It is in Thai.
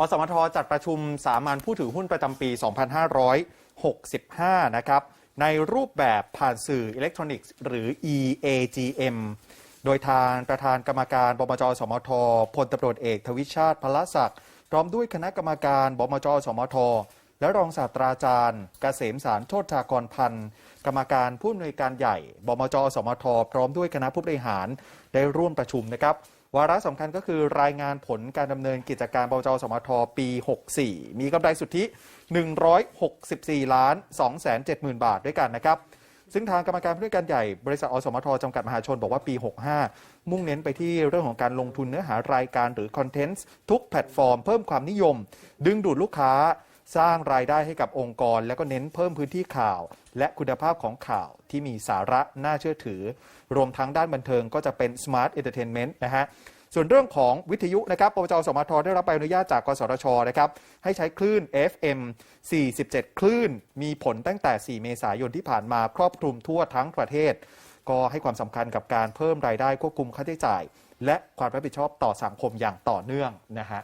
อสมทจัดประชุมสามัญผู้ถือหุ้นประจำปี 2565 นะครับ ในรูปแบบผ่านสื่ออิเล็กทรอนิกส์ หรือ EAGM โดยทางประธานกรรมการบมจสมทพลตำรวจเอกทวิชาติพละศักดิ์พร้อมด้วยคณะกรรมการบมจสมท และรองศาสตราจารย์เกษมสารโชติชากรพันธ์กรรมการผู้อำนวยการใหญ่ บมจสมท พร้อมด้วยคณะผู้บริหารได้ร่วมประชุมนะครับ วาระสำคัญก็คือรายงานผลการดำเนินกิจการบจสมทปี 64 มีกำไรสุทธิ 164 ล้าน 2 7 0 0 0 0 บาทด้วยกันนะครับ ซึ่งทางกรรมการผู้อำนวยการใหญ่บริษัทอสมทจำกัดมหาชนบอกว่าปี 65 มุ่งเน้นไปที่เรื่องของการลงทุนเนื้อหารายการหรือคอนเทนต์ทุกแพลตฟอร์มเพิ่มความนิยม ดึงดูดลูกค้าสร้างรายได้ให้กับองค์กร แล้วก็เน้นเพิ่มพื้นที่ข่าว และคุณภาพของข่าวที่มีสาระน่าเชื่อถือ รวมทั้งด้านบันเทิงก็จะเป็น Smart Entertainment นะฮะ ส่วนเรื่องของวิทยุนะครับปปจสมทได้รับใบอนุญาตจากกสทชนะครับให้ใช้คลื่น FM 47 คลื่น มีผลตั้งแต่ 4 เมษายนที่ผ่านมาครอบคลุมทั่วทั้งประเทศ ก็ให้ความสำคัญกับการเพิ่มรายได้ควบคุมค่าใช้จ่าย และความรับผิดชอบต่อสังคมอย่างต่อเนื่องนะฮะ